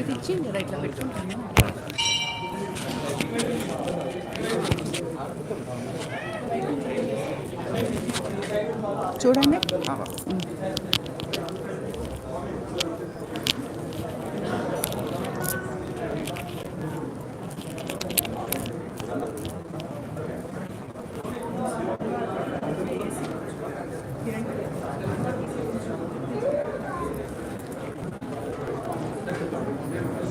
ఇది ఇచ్చింది కదా ఇట్లా పెట్టుకుంటాను. చూడండి.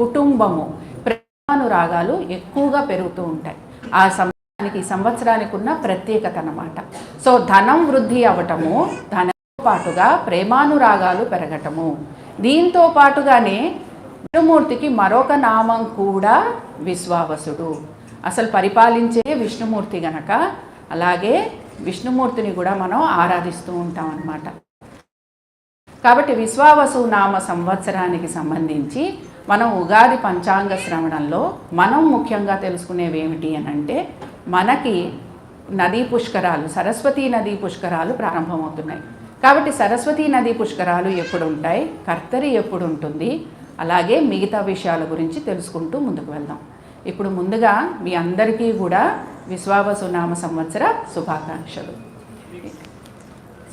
కుటుంబము ప్రేమానురాగాలు ఎక్కువగా పెరుగుతూ ఉంటాయి. ఆ సమయానికి సంవత్సరానికి ఉన్న ప్రత్యేకత అన్నమాట. సో ధనం వృద్ధి అవ్వటము ధనంతో పాటుగా ప్రేమానురాగాలు పెరగటము. దీంతో పాటుగానే విష్ణుమూర్తికి మరొక నామం కూడా విశ్వావసుడు. అసలు పరిపాలించే విష్ణుమూర్తి గనక అలాగే విష్ణుమూర్తిని కూడా మనం ఆరాధిస్తూ ఉంటాం అన్నమాట. కాబట్టి విశ్వావసు నామ సంవత్సరానికి సంబంధించి మనం ఉగాది పంచాంగ శ్రవణంలో మనం ముఖ్యంగా తెలుసుకునేవి ఏమిటి అని అంటే మనకి నదీ పుష్కరాలు సరస్వతీ నదీ పుష్కరాలు ప్రారంభమవుతున్నాయి. కాబట్టి సరస్వతీ నదీ పుష్కరాలు ఎప్పుడు ఉంటాయి కర్తరి ఎప్పుడు ఉంటుంది అలాగే మిగతా విషయాల గురించి తెలుసుకుంటూ ముందుకు వెళ్దాం. ఇప్పుడు ముందుగా మీ అందరికీ కూడా విశ్వావసు నామ సంవత్సర శుభాకాంక్షలు.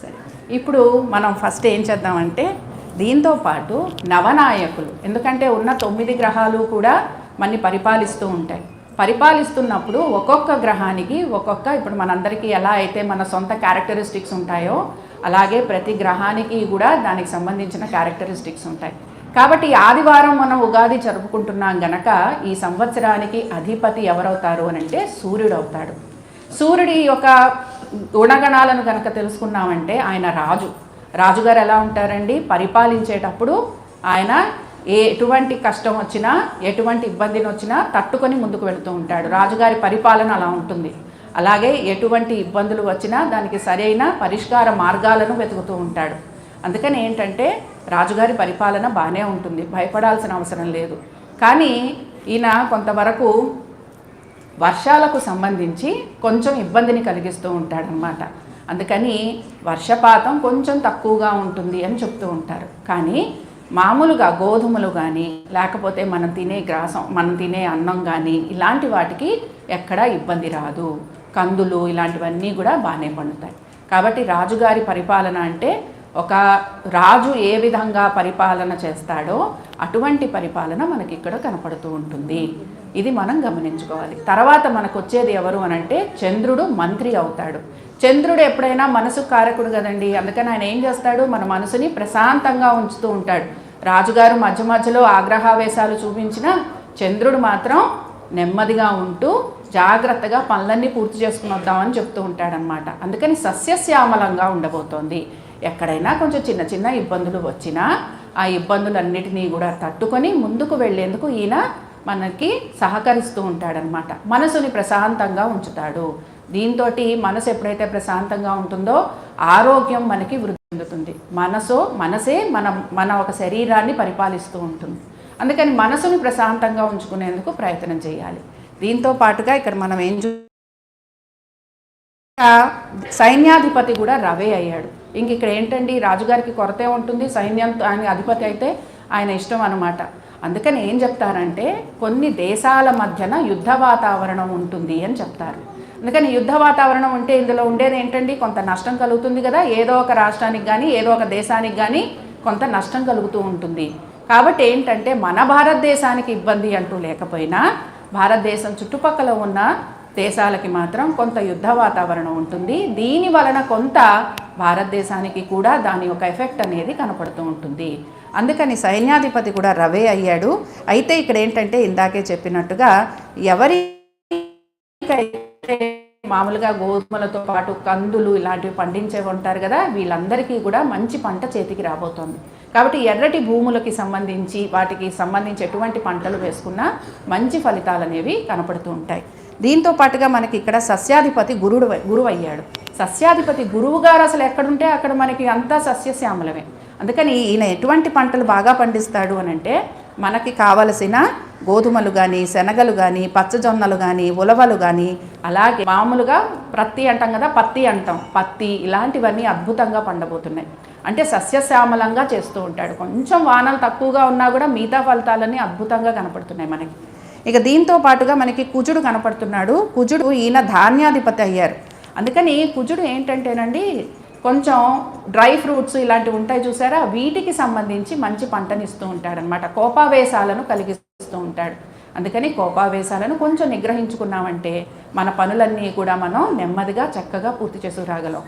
సరే. ఇప్పుడు మనం ఫస్ట్ ఏం చేద్దామంటే దీంతో పాటు నవనాయకులు. ఎందుకంటే ఉన్న తొమ్మిది గ్రహాలు కూడా మనని పరిపాలిస్తూ ఉంటాయి. పరిపాలిస్తున్నప్పుడు ఒక్కొక్క గ్రహానికి ఒక్కొక్క ఇప్పుడు మనందరికీ ఎలా అయితే మన సొంత క్యారెక్టరిస్టిక్స్ ఉంటాయో అలాగే ప్రతి గ్రహానికి కూడా దానికి సంబంధించిన క్యారెక్టరిస్టిక్స్ ఉంటాయి. కాబట్టి ఆదివారం మనం ఉగాది జరుపుకుంటున్నాం గనక ఈ సంవత్సరానికి అధిపతి ఎవరవుతారు అని అంటే సూర్యుడు అవుతాడు సూర్యుడి యొక్క గుణగణాలను కనుక తెలుసుకున్నామంటే ఆయన రాజు. రాజుగారు ఎలా ఉంటారండి? పరిపాలించేటప్పుడు ఆయన ఎటువంటి కష్టం వచ్చినా ఎటువంటి ఇబ్బందిని వచ్చినా తట్టుకొని ముందుకు వెళుతూ ఉంటాడు. రాజుగారి పరిపాలన అలా ఉంటుంది. అలాగే ఎటువంటి ఇబ్బందులు వచ్చినా దానికి సరైన పరిష్కార మార్గాలను వెతుకుతూ ఉంటాడు. అందుకని ఏంటంటే రాజుగారి పరిపాలన బాగానే ఉంటుంది. భయపడాల్సిన అవసరం లేదు. కానీ ఈయన కొంతవరకు వర్షాలకు సంబంధించి కొంచెం ఇబ్బందిని కలిగిస్తూ ఉంటాడనమాట అందుకని వర్షపాతం కొంచెం తక్కువగా ఉంటుంది అని చెప్తూ ఉంటారు. కానీ మామూలుగా గోధుమలు కానీ లేకపోతే మనం తినే గ్రాసం మనం తినే అన్నం కానీ ఇలాంటి వాటికి ఎక్కడా ఇబ్బంది రాదు. కందులు ఇలాంటివన్నీ కూడా బాగానే పండుతాయి. కాబట్టి రాజుగారి పరిపాలన అంటే ఒక రాజు ఏ విధంగా పరిపాలన చేస్తాడో అటువంటి పరిపాలన మనకి ఇక్కడ కనపడుతూ ఉంటుంది. ఇది మనం గమనించుకోవాలి. తర్వాత మనకు వచ్చేది ఎవరు అనంటే చంద్రుడు మంత్రి అవుతాడు. చంద్రుడు ఎప్పుడైనా మనసు కారకుడు కదండి. అందుకని ఆయన ఏం చేస్తాడు? మన మనసుని ప్రశాంతంగా ఉంచుతూ ఉంటాడు. రాజుగారు మధ్య మధ్యలో ఆగ్రహావేశాలు చూపించినా చంద్రుడు మాత్రం నెమ్మదిగా ఉంటూ జాగ్రత్తగా పనులన్నీ పూర్తి చేసుకుని వద్దామని చెప్తూ ఉంటాడనమాట అందుకని సస్యశ్యామలంగా ఉండబోతోంది. ఎక్కడైనా కొంచెం చిన్న చిన్న ఇబ్బందులు వచ్చినా ఆ ఇబ్బందులన్నిటినీ కూడా తట్టుకొని ముందుకు వెళ్ళేందుకు ఈయన మనకి సహకరిస్తూ ఉంటాడనమాట మనసుని ప్రశాంతంగా ఉంచుతాడు. దీంతో మనసు ఎప్పుడైతే ప్రశాంతంగా ఉంటుందో ఆరోగ్యం మనకి వృద్ధి చెందుతుంది. మనసు మనసే మన మన ఒక శరీరాన్ని పరిపాలిస్తూ ఉంటుంది. అందుకని మనసుని ప్రశాంతంగా ఉంచుకునేందుకు ప్రయత్నం చేయాలి. దీంతో పాటుగా ఇక్కడ మనం ఏం చూ సైన్యాధిపతి కూడా రవే అయ్యాడు. ఇంక ఇక్కడ ఏంటండి? రాజుగారికి కొరతే ఉంటుంది సైన్యం ఆయన అధిపతి అయితే ఆయన ఇష్టం అనమాట అందుకని ఏం చెప్తారంటే కొన్ని దేశాల మధ్యన యుద్ధ వాతావరణం ఉంటుంది అని చెప్తారు. అందుకని యుద్ధ వాతావరణం ఉంటే ఇందులో ఉండేది ఏంటండి? కొంత నష్టం కలుగుతుంది కదా ఏదో ఒక రాష్ట్రానికి కానీ ఏదో ఒక దేశానికి కానీ కొంత నష్టం కలుగుతూ ఉంటుంది. కాబట్టి ఏంటంటే మన భారతదేశానికి ఇబ్బంది అంటూ లేకపోయినా భారతదేశం చుట్టుపక్కల ఉన్న దేశాలకి మాత్రం కొంత యుద్ధ వాతావరణం ఉంటుంది. దీని వలన కొంత భారతదేశానికి కూడా దాని యొక్క ఎఫెక్ట్ అనేది కనపడుతూ ఉంటుంది. అందుకని సైన్యాధిపతి కూడా రవే అయ్యాడు. అయితే ఇక్కడ ఏంటంటే ఇందాకే చెప్పినట్టుగా ఎవరి మామూలుగా గోధుమలతో పాటు కందులు ఇలాంటివి పండించే ఉంటారు కదా వీళ్ళందరికీ కూడా మంచి పంట చేతికి రాబోతోంది. కాబట్టి ఎర్రటి భూములకి సంబంధించి వాటికి సంబంధించి ఎటువంటి పంటలు వేసుకున్నా మంచి ఫలితాలు అనేవి కనపడుతూ ఉంటాయి. దీంతో పాటుగా మనకి ఇక్కడ సస్యాధిపతి గురుడు గురువు అయ్యాడు సస్యాధిపతి గురువు గారు అసలు ఎక్కడుంటే అక్కడ మనకి అంతా సస్యశ్యామలమే. అందుకని ఈయన ఎటువంటి పంటలు బాగా పండిస్తాడు అని అంటే మనకి కావలసిన గోధుమలు కానీ శనగలు కానీ పచ్చజొన్నలు కానీ ఉలవలు కానీ అలాగే మామూలుగా ప్రత్తి అంటాం కదా పత్తి అంటాం. పత్తి ఇలాంటివన్నీ అద్భుతంగా పండబోతున్నాయి. అంటే సస్యశ్యామలంగా చేస్తూ ఉంటాడు. కొంచెం వానలు తక్కువగా ఉన్నా కూడా మిగతా ఫలితాలన్నీ అద్భుతంగా కనపడుతున్నాయి మనకి. ఇక దీంతో పాటుగా మనకి కుజుడు కనపడుతున్నాడు. కుజుడు ఈయన ధాన్యాధిపతి అయ్యారు. అందుకని కుజుడు ఏంటంటేనండి కొంచెం డ్రై ఫ్రూట్స్ ఇలాంటివి ఉంటాయి చూసారా? వీటికి సంబంధించి మంచి పంటని ఇస్తూ ఉంటాడనమాట కోపావేశాలను కలిగిస్తూ ఉంటాడు. అందుకని కోపావేశాలను కొంచెం నిగ్రహించుకున్నామంటే మన పనులన్నీ కూడా మనం నెమ్మదిగా చక్కగా పూర్తి చేసుకురాగలం.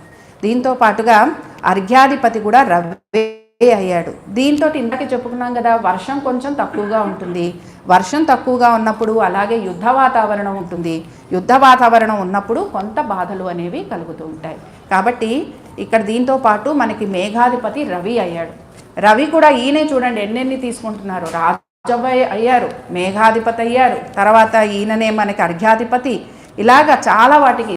దీంతో పాటుగా అర్ఘ్యాధిపతి కూడా రవ్వే అయ్యాడు? దీంతో ఇందాక చెప్పుకున్నాం కదా వర్షం కొంచెం తక్కువగా ఉంటుంది. వర్షం తక్కువగా ఉన్నప్పుడు అలాగే యుద్ధ వాతావరణం ఉంటుంది. యుద్ధ వాతావరణం ఉన్నప్పుడు కొంత బాధలు అనేవి కలుగుతూ ఉంటాయి. కాబట్టి ఇక్కడ దీంతో పాటు మనకి మేఘాధిపతి రవి అయ్యాడు. రవి కూడా ఈయనే చూడండి ఎన్నెన్ని తీసుకుంటున్నారు? రాజవ్వ అయ్యారు మేఘాధిపతి అయ్యారు. తర్వాత ఈయననే మనకి అర్ఘ్యాధిపతి. ఇలాగా చాలా వాటికి